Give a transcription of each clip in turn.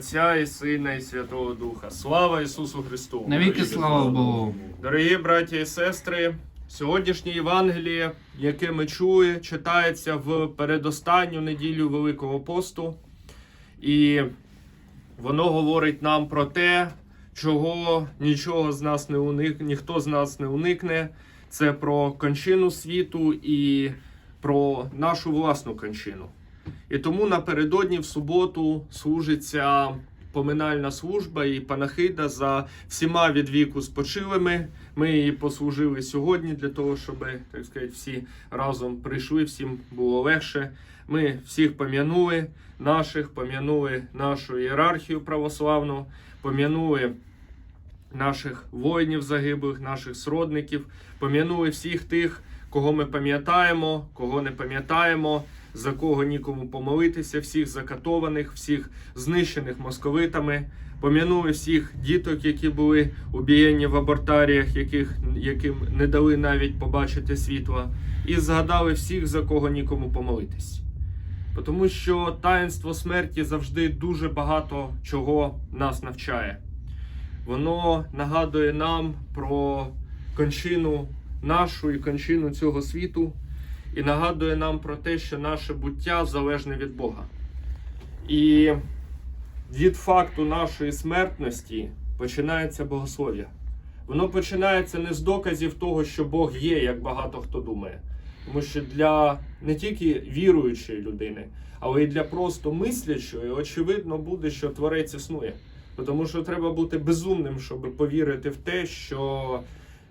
Отця і Сина, і Святого Духа. Слава Ісусу Христу! Навіки слава Богу. Дорогі браті і сестри, сьогоднішнє Євангеліє, яке ми чули, читається в передостанню неділю Великого посту, і воно говорить нам про те, чого нічого з нас не уник, ніхто з нас не уникне. Це про кончину світу і про нашу власну кончину. І тому напередодні в суботу служиться поминальна служба і панахида за всіма від віку спочилими. Ми її послужили сьогодні для того, щоб так сказати, всі разом прийшли, всім було легше. Ми всіх пом'янули, наших пом'янули нашу ієрархію православну, пом'янули наших воїнів загиблих, наших сродників, пом'янули всіх тих, кого ми пам'ятаємо, кого не пам'ятаємо, за кого нікому помолитися, всіх закатованих, всіх знищених московитами. Пом'янули всіх діток, які були убієнні в абортаріях, яких, яким не дали навіть побачити світла, і згадали всіх, за кого нікому помолитись. Тому що таїнство смерті завжди дуже багато чого нас навчає. Воно нагадує нам про кончину нашу і кончину цього світу, і нагадує нам про те, що наше буття залежне від Бога. І від факту нашої смертності починається богослов'я. Воно починається не з доказів того, що Бог є, як багато хто думає. Тому що для не тільки віруючої людини, але й для просто мислячої, очевидно буде, що творець існує. Тому що треба бути безумним, щоб повірити в те, що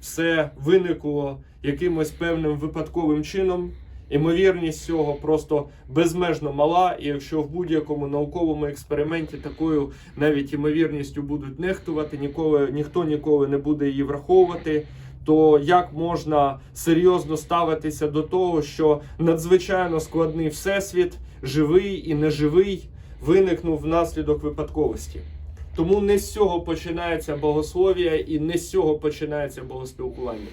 все виникло якимось певним випадковим чином. Імовірність цього просто безмежно мала, і якщо в будь-якому науковому експерименті такою навіть імовірністю будуть нехтувати, ніколи ніхто ніколи не буде її враховувати. То як можна серйозно ставитися до того, що надзвичайно складний всесвіт, живий і неживий, виникнув внаслідок випадковості? Тому не з цього починається богослов'я і не з цього починається богоспілкування.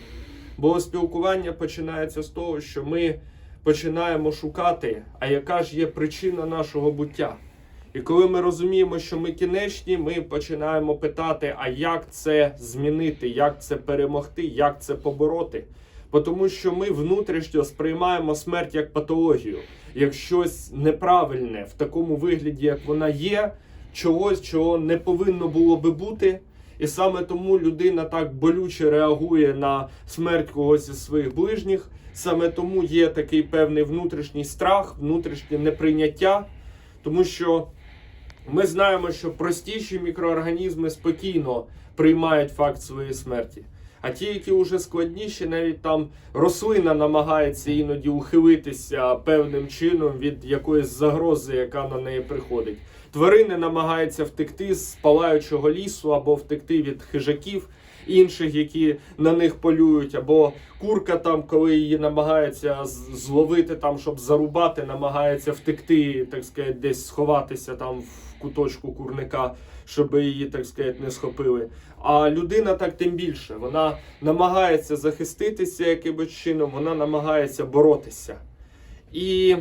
Богоспілкування починається з того, що ми починаємо шукати, а яка ж є причина нашого буття. І коли ми розуміємо, що ми кінечні, ми починаємо питати, а як це змінити, як це перемогти, як це побороти. Бо Тому що ми внутрішньо сприймаємо смерть як патологію, як щось неправильне в такому вигляді, як вона є, чогось, чого не повинно було би бути. І саме тому людина так болюче реагує на смерть когось із своїх ближніх. Саме тому є такий певний внутрішній страх, внутрішнє неприйняття, тому що ми знаємо, що простіші мікроорганізми спокійно приймають факт своєї смерті. А ті, які вже складніші, навіть там рослина намагається іноді ухилитися певним чином від якоїсь загрози, яка на неї приходить. Тварини намагаються втекти з палаючого лісу або втекти від хижаків інших, які на них полюють, або курка там, коли її намагається зловити там, щоб зарубати, намагається втекти, так сказати, десь сховатися там в куточку курника, щоб її, так сказати, не схопили. А людина так тим більше. Вона намагається захиститися якимось чином, вона намагається боротися. І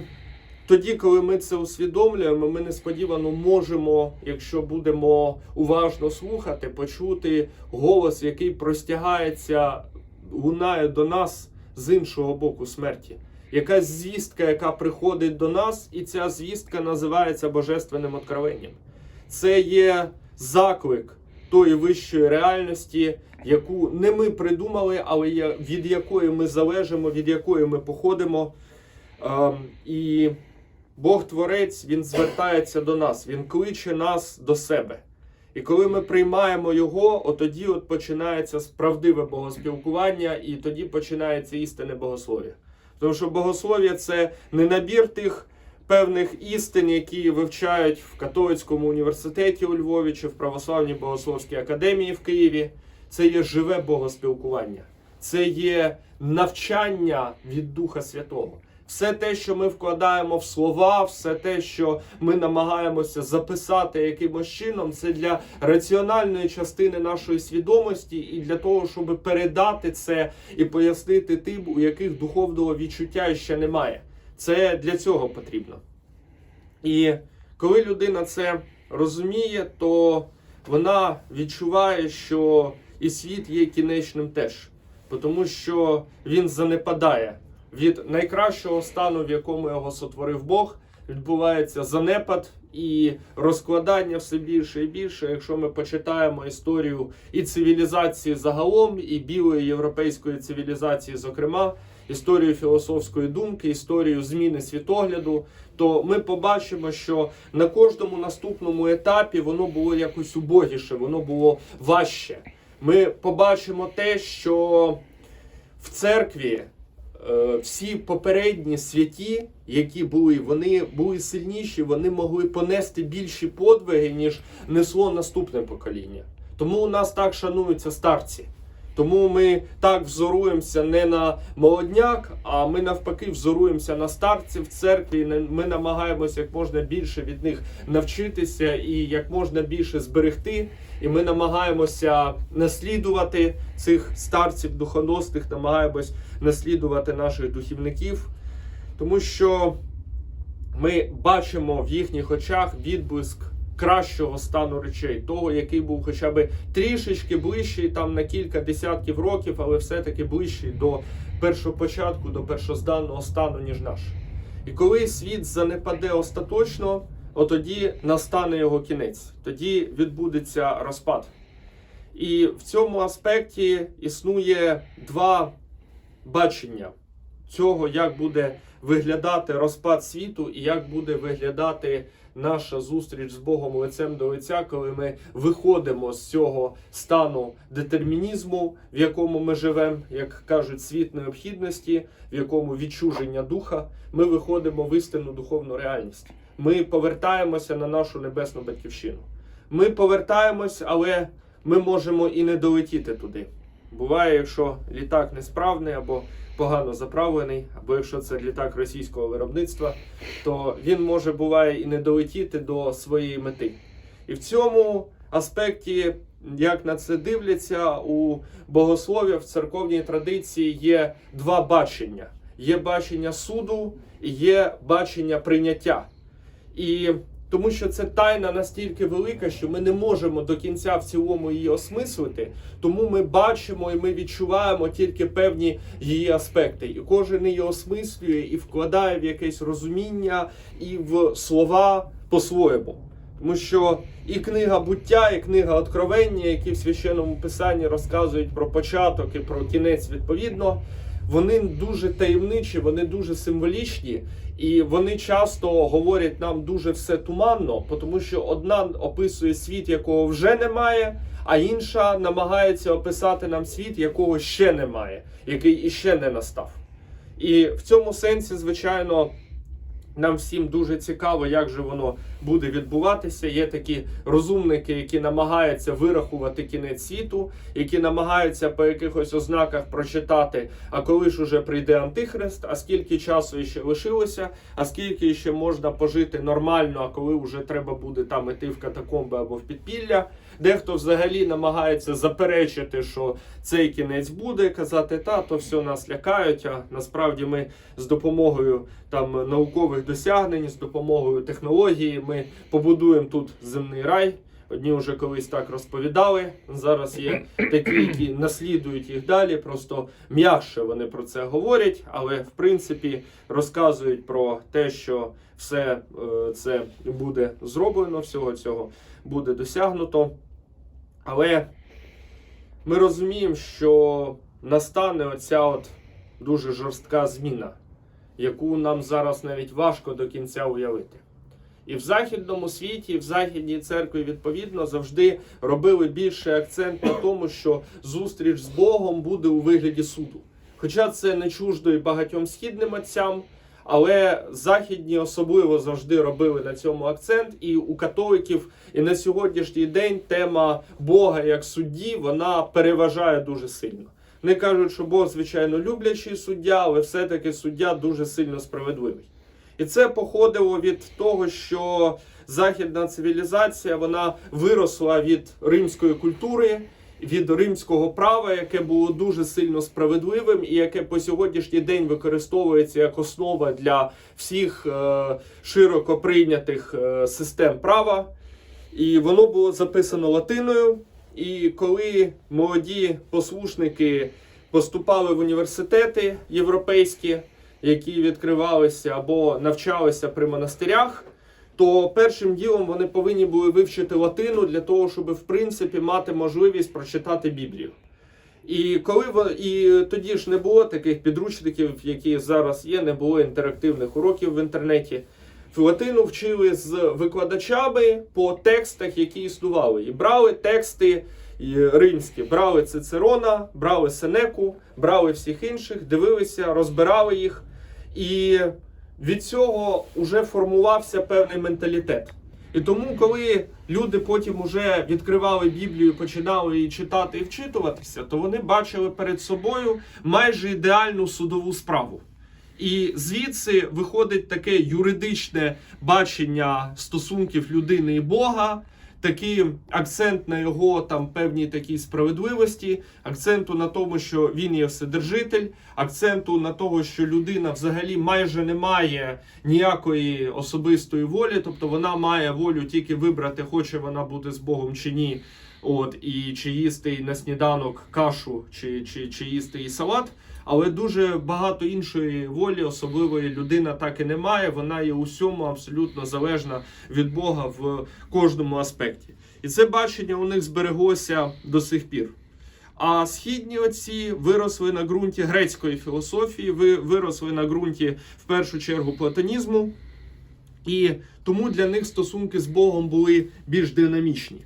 тоді, коли ми це усвідомлюємо, ми несподівано можемо, якщо будемо уважно слухати, почути голос, який простягається, лунає до нас з іншого боку смерті. Якась звістка, яка приходить до нас, і ця звістка називається божественним откровенням. Це є заклик тої вищої реальності, яку не ми придумали, але від якої ми залежимо, від якої ми походимо. Ем, і Бог Творець Він звертається до нас, Він кличе нас до себе. І коли ми приймаємо його, от тоді от починається справдиве богоспілкування, і тоді починається істинне богослов'я. Тому що богослов'я це не набір тих певних істин, які вивчають в католицькому університеті у Львові чи в Православній Богословській академії в Києві. Це є живе богоспілкування, це є навчання від Духа Святого. Все те, що ми вкладаємо в слова, все те, що ми намагаємося записати якимось чином, це для раціональної частини нашої свідомості і для того, щоб передати це і пояснити тим, у яких духовного відчуття ще немає. Це для цього потрібно. І коли людина це розуміє, то вона відчуває, що і світ є кінечним теж, тому що він занепадає від найкращого стану, в якому його сотворив Бог, відбувається занепад і розкладання все більше і більше. Якщо ми почитаємо історію і цивілізації загалом, і білої європейської цивілізації, зокрема, історію філософської думки, історію зміни світогляду, то ми побачимо, що на кожному наступному етапі воно було якось убогіше, воно було важче. Ми побачимо те, що в церкві всі попередні святі, які були, вони були сильніші, вони могли понести більші подвиги, ніж несло наступне покоління. Тому у нас так шануються старці. Тому ми так взоруємося не на молодняк, а ми навпаки взоруємося на старців церкві. Ми намагаємося як можна більше від них навчитися і як можна більше зберегти. І ми намагаємося наслідувати цих старців духоносних, намагаємось наслідувати наших духівників, тому що ми бачимо в їхніх очах відблиск кращого стану речей, того, який був хоча б трішечки ближчий там на кілька десятків років, але все-таки ближчий до першопочатку, до першозданного стану, ніж наш. І коли світ занепаде остаточно, отоді настане його кінець, тоді відбудеться розпад. І в цьому аспекті існує два бачення цього, як буде виглядати розпад світу і як буде виглядати наша зустріч з Богом лицем до лиця, коли ми виходимо з цього стану детермінізму, в якому ми живемо, як кажуть, світ необхідності, в якому відчуження духа, ми виходимо в істинну духовну реальність. Ми повертаємося на нашу небесну батьківщину. Ми повертаємось, але ми можемо і не долетіти туди. Буває, якщо літак несправний або погано заправлений, або якщо це літак російського виробництва, то він може буває і не долетіти до своєї мети. І в цьому аспекті, як на це дивляться, у богослов'я в церковній традиції є два бачення: є бачення суду і є бачення прийняття. І тому що це тайна настільки велика, що ми не можемо до кінця в цілому її осмислити. Тому ми бачимо і ми відчуваємо тільки певні її аспекти. І кожен її осмислює і вкладає в якесь розуміння і в слова по-своєму. Тому що і книга буття, і книга Откровення, які в священному писанні розказують про початок і про кінець відповідно, вони дуже таємничі, вони дуже символічні, і вони часто говорять нам дуже все туманно, тому що одна описує світ, якого вже немає, а інша намагається описати нам світ, якого ще немає, який іще не настав. І в цьому сенсі, звичайно, нам всім дуже цікаво, як же воно буде відбуватися. Є такі розумники, які намагаються вирахувати кінець світу, які намагаються по якихось ознаках прочитати, а коли ж уже прийде Антихрист, а скільки часу ще лишилося, а скільки ще можна пожити нормально, а коли вже треба буде там іти в катакомби або в підпілля. Дехто взагалі намагається заперечити, що цей кінець буде, казати, та то все нас лякають. А насправді ми з допомогою там наукових досягнень, з допомогою технології, ми побудуємо тут земний рай. Одні вже колись так розповідали. Зараз є такі, які наслідують їх далі. Просто м'якше вони про це говорять, але в принципі розказують про те, що все е, це буде зроблено, всього цього буде досягнуто. Але ми розуміємо, що настане оця от дуже жорстка зміна, яку нам зараз навіть важко до кінця уявити. І в західному світі, і в західній церкві, відповідно, завжди робили більший акцент на тому, що зустріч з Богом буде у вигляді суду. Хоча це не чуждо і багатьом східним отцям, але західні особливо завжди робили на цьому акцент. І у католиків і на сьогоднішній день тема Бога як судді вона переважає дуже сильно. Не кажуть, що Бог, звичайно, люблячий суддя, але все-таки суддя дуже сильно справедливий. І це походило від того, що західна цивілізація вона виросла від римської культури, від римського права, яке було дуже сильно справедливим, і яке по сьогоднішній день використовується як основа для всіх е, широко прийнятих е, систем права. І воно було записано латиною. І коли молоді послушники поступали в університети європейські, які відкривалися або навчалися при монастирях, то першим ділом вони повинні були вивчити латину для того, щоб в принципі мати можливість прочитати Біблію. І коли і тоді ж не було таких підручників, які зараз є, не було інтерактивних уроків в інтернеті. Латину вчили з викладачами по текстах, які існували. І брали тексти римські, брали Цицерона, брали Сенеку, брали всіх інших, дивилися, розбирали їх. І від цього вже формувався певний менталітет. І тому, коли люди потім вже відкривали Біблію, починали її читати і вчитуватися, то вони бачили перед собою майже ідеальну судову справу. І звідси виходить таке юридичне бачення стосунків людини і Бога, такий акцент на його там певній такій справедливості, акценту на тому, що він є вседержитель, акценту на того, що людина взагалі майже не має ніякої особистої волі, тобто вона має волю тільки вибрати, хоче вона бути з Богом чи ні. От і чи їсти на сніданок кашу, чи, чи, чи їсти і салат. Але дуже багато іншої волі, особливої людина так і не має. Вона є усьому абсолютно залежна від Бога в кожному аспекті. І це бачення у них збереглося до сих пір. А східні отці виросли на ґрунті грецької філософії, ви- виросли на ґрунті в першу чергу платонізму, і тому для них стосунки з Богом були більш динамічні.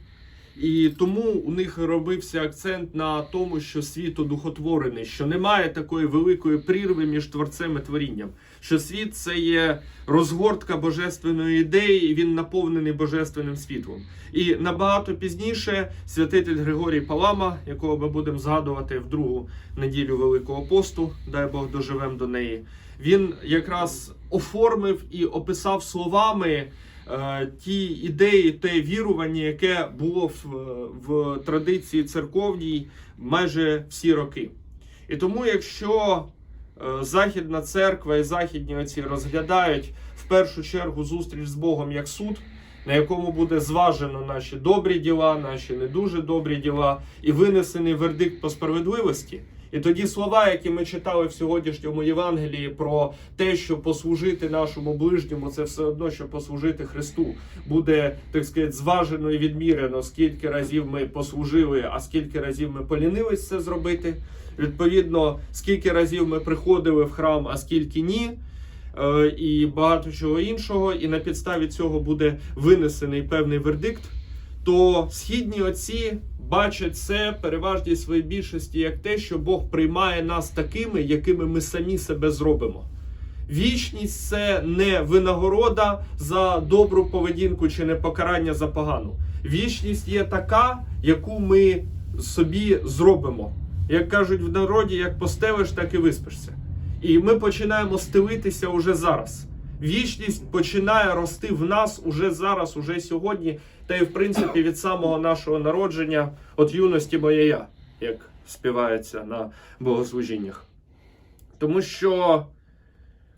І тому у них робився акцент на тому, що світ одухотворений, що немає такої великої прірви між творцем і творінням. Що світ це є розгортка божественної ідеї, і він наповнений божественним світлом. І набагато пізніше святитель Григорій Палама, якого ми будемо згадувати в другу неділю Великого посту, дай Бог доживемо до неї. Він якраз оформив і описав словами ті ідеї, те вірування, яке було в, в традиції церковній майже всі роки. І тому, якщо е, Західна церква і західні отці розглядають в першу чергу зустріч з Богом як суд, на якому буде зважено наші добрі діла, наші не дуже добрі діла, і винесений вердикт по справедливості. І тоді слова, які ми читали в сьогоднішньому Євангелії про те, що послужити нашому ближньому, це все одно, що послужити Христу, буде так сказати, зважено і відмірено, скільки разів ми послужили, а скільки разів ми полінились це зробити. Відповідно, скільки разів ми приходили в храм, а скільки ні. Е, І багато чого іншого, і на підставі цього буде винесений певний вердикт, то східні отці бачать це переважній своїй більшості як те, що Бог приймає нас такими, якими ми самі себе зробимо. Вічність це не винагорода за добру поведінку чи не покарання за погану. Вічність є така, яку ми собі зробимо. Як кажуть в народі, як постелиш, так і виспишся. І ми починаємо стелитися уже зараз. Вічність починає рости в нас уже зараз, уже сьогодні, та й в принципі від самого нашого народження, от юності моя я, як співається на богослужіннях. Тому що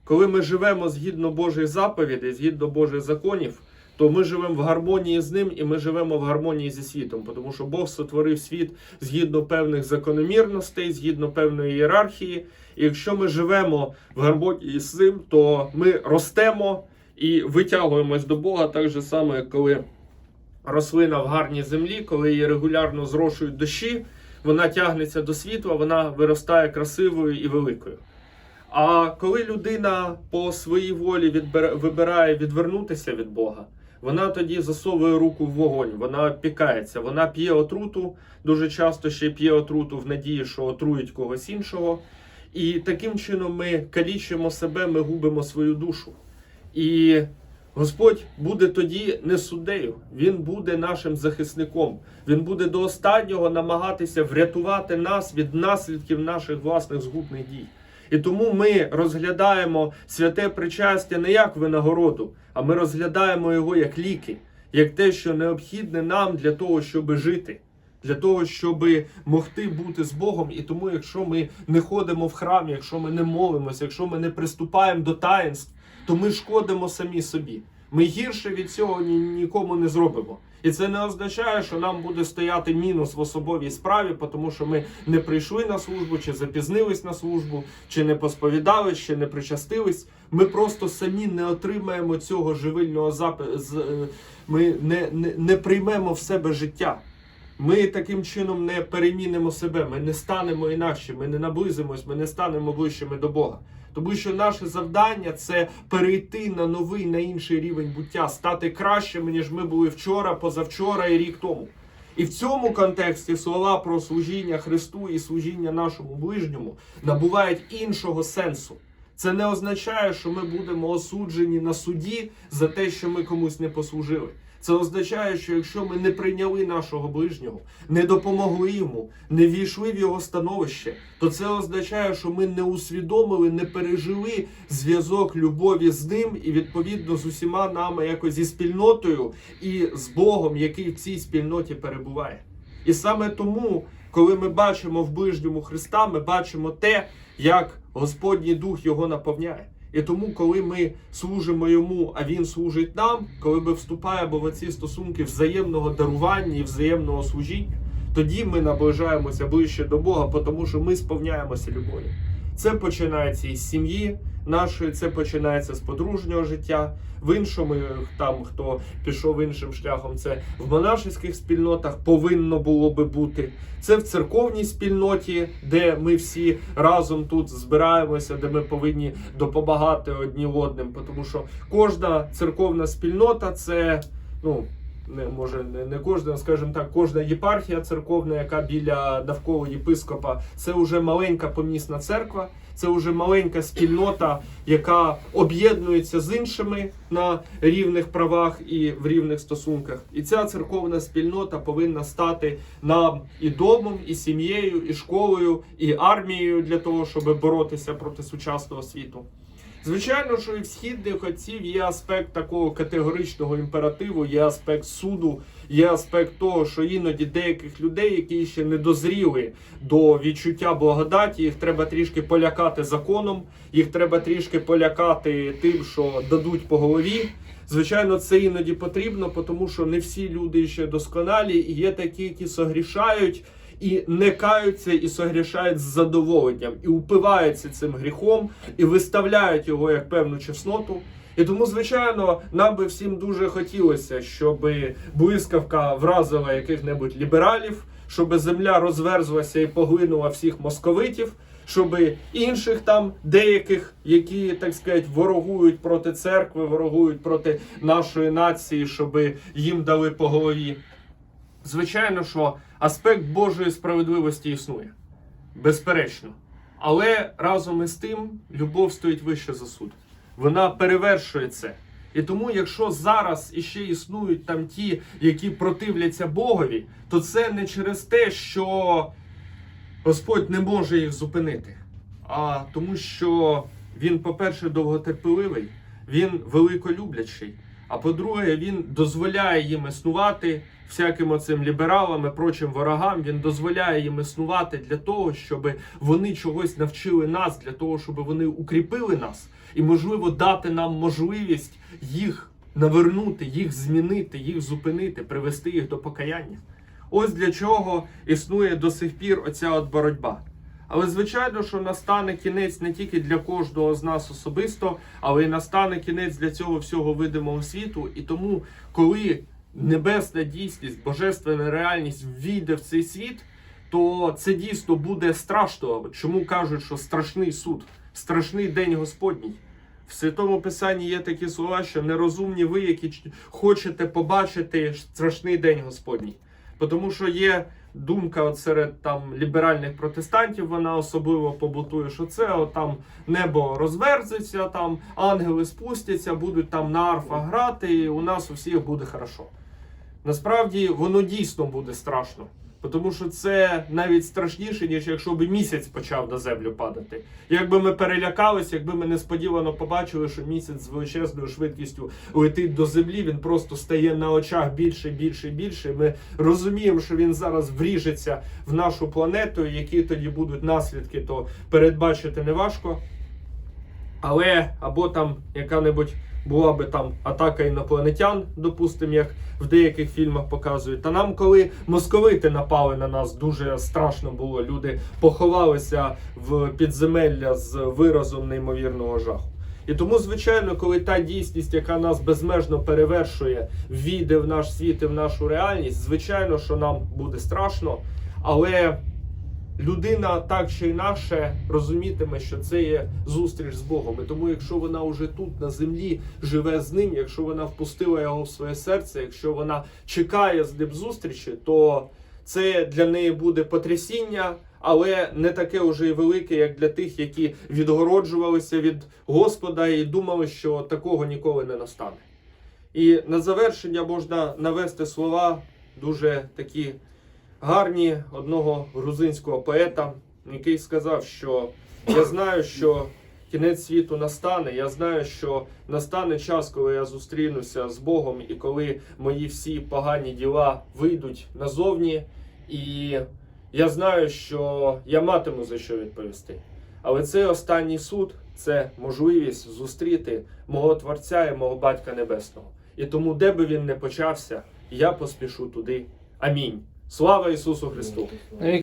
коли ми живемо згідно Божих заповідей, згідно Божих законів, то ми живемо в гармонії з ним і ми живемо в гармонії зі світом, тому що Бог сотворив світ згідно певних закономірностей, згідно певної ієрархії. І якщо ми живемо в гармонії з ним, то ми ростемо і витягуємось до Бога так же само, як коли рослина в гарній землі, коли її регулярно зрошують дощі, вона тягнеться до світла, вона виростає красивою і великою. А коли людина по своїй волі відбере, вибирає відвернутися від Бога, вона тоді засовує руку в вогонь, вона пікається, вона п'є отруту, дуже часто ще п'є отруту в надії, що отруїть когось іншого. І таким чином ми калічимо себе, ми губимо свою душу. І Господь буде тоді не суддею, Він буде нашим захисником. Він буде до останнього намагатися врятувати нас від наслідків наших власних згубних дій. І тому ми розглядаємо святе причастя не як винагороду, а ми розглядаємо його як ліки, як те, що необхідне нам для того, щоб жити, для того, щоб могти бути з Богом. І тому, якщо ми не ходимо в храм, якщо ми не молимося, якщо ми не приступаємо до таїнств, то ми шкодимо самі собі. Ми гірше від цього ні, нікому не зробимо. І це не означає, що нам буде стояти мінус в особовій справі, тому що ми не прийшли на службу, чи запізнились на службу, чи не посповідались, чи не причастились. Ми просто самі не отримаємо цього живильного запиту. Ми не, не, не приймемо в себе життя. Ми таким чином не перемінимо себе, ми не станемо інакше, ми не наблизимось, ми не станемо ближчими до Бога. Тому що наше завдання це перейти на новий, на інший рівень буття, стати кращими, ніж ми були вчора, позавчора і рік тому. І в цьому контексті слова про служіння Христу і служіння нашому ближньому набувають іншого сенсу. Це не означає, що ми будемо осуджені на суді за те, що ми комусь не послужили. Це означає, що якщо ми не прийняли нашого ближнього, не допомогли йому, не війшли в його становище, то це означає, що ми не усвідомили, не пережили зв'язок любові з ним і відповідно з усіма нами, якось зі спільнотою і з Богом, який в цій спільноті перебуває. І саме тому, коли ми бачимо в ближньому Христа, ми бачимо те, як Господній Дух його наповняє. І тому, коли ми служимо йому, а він служить нам, коли ми вступаємо в ці стосунки взаємного дарування і взаємного служіння, тоді ми наближаємося ближче до Бога, тому що ми сповняємося любов'ю. Це починається із сім'ї нашої, це починається з подружнього життя. В іншому, там хто пішов іншим шляхом, це в монашеських спільнотах повинно було би бути. Це в церковній спільноті, де ми всі разом тут збираємося, де ми повинні допомагати одні одним. Тому що кожна церковна спільнота це ну. Не може не, не кожна, скажімо так, кожна єпархія церковна, яка біля навколо єпископа, це вже маленька помісна церква, це вже маленька спільнота, яка об'єднується з іншими на рівних правах і в рівних стосунках. І ця церковна спільнота повинна стати нам і домом, і сім'єю, і школою, і армією для того, щоб боротися проти сучасного світу. Звичайно, що і в східних отців є аспект такого категоричного імперативу, є аспект суду, є аспект того, що іноді деяких людей, які ще не дозріли до відчуття благодаті, їх треба трішки полякати законом, їх треба трішки полякати тим, що дадуть по голові. Звичайно, це іноді потрібно, тому що не всі люди ще досконалі, і є такі, які согрішають і не каються і согрішають з задоволенням, і упиваються цим гріхом, і виставляють його як певну чесноту. І тому, звичайно, нам би всім дуже хотілося, щоб блискавка вразила яких-небудь лібералів, щоб земля розверзлася і поглинула всіх московитів, щоб інших там деяких, які так сказати, ворогують проти церкви, ворогують проти нашої нації, щоб їм дали по голові. Звичайно, що аспект Божої справедливості існує, безперечно. Але разом із тим любов стоїть вище за суд. Вона перевершує це. І тому, якщо зараз іще існують там ті, які противляться Богові, то це не через те, що Господь не може їх зупинити, а тому, що він, по-перше, довготерпеливий, він великолюблячий. А по-друге, він дозволяє їм існувати всяким оцим лібералам і прочим ворогам. Він дозволяє їм існувати для того, щоб вони чогось навчили нас, для того, щоб вони укріпили нас і, можливо, дати нам можливість їх навернути, їх змінити, їх зупинити, привести їх до покаяння. Ось для чого існує до сих пір оця от боротьба. Але звичайно, що настане кінець не тільки для кожного з нас особисто, але й настане кінець для цього всього видимого світу. І тому, коли небесна дійсність, божественна реальність війде в цей світ, то це дійсно буде страшно. Чому кажуть, що страшний суд, страшний день Господній. В святому писанні є такі слова, що нерозумні ви, які хочете побачити страшний день Господній. Тому що є думка серед там ліберальних протестантів, вона особливо побутує, що це от, там небо розверзеться, там ангели спустяться, будуть там на арфах грати, і у нас у всіх буде хорошо. Насправді воно дійсно буде страшно. Тому що це навіть страшніше, ніж якщо б місяць почав на землю падати. Якби ми перелякалися, якби ми несподівано побачили, що місяць з величезною швидкістю летить до землі, він просто стає на очах більше, більше, більше. Ми розуміємо, що він зараз вріжеться в нашу планету, і які тоді будуть наслідки, то передбачити неважко. Але або там яка-небудь була би там атака інопланетян, допустимо, як в деяких фільмах показують. Та нам, коли московити напали на нас, дуже страшно було. Люди поховалися в підземелля з виразом неймовірного жаху. І тому, звичайно, коли та дійсність, яка нас безмежно перевершує, війде в наш світ і в нашу реальність, звичайно, що нам буде страшно, але людина так чи інакше розумітиме, що це є зустріч з Богом. І тому, якщо вона вже тут на землі живе з ним, якщо вона впустила його в своє серце, якщо вона чекає з ним зустрічі, то це для неї буде потрясіння, але не таке вже і велике, як для тих, які відгороджувалися від Господа і думали, що такого ніколи не настане. І на завершення можна навести слова дуже такі гарні одного грузинського поета, який сказав, що я знаю, що кінець світу настане. Я знаю, що настане час, коли я зустрінуся з Богом, і коли мої всі погані діла вийдуть назовні. І я знаю, що я матиму за що відповісти. Але цей останній суд це можливість зустріти мого Творця і мого Батька Небесного. І тому, де би він не почався, я поспішу туди. Амінь. Слава Ісусу Христу!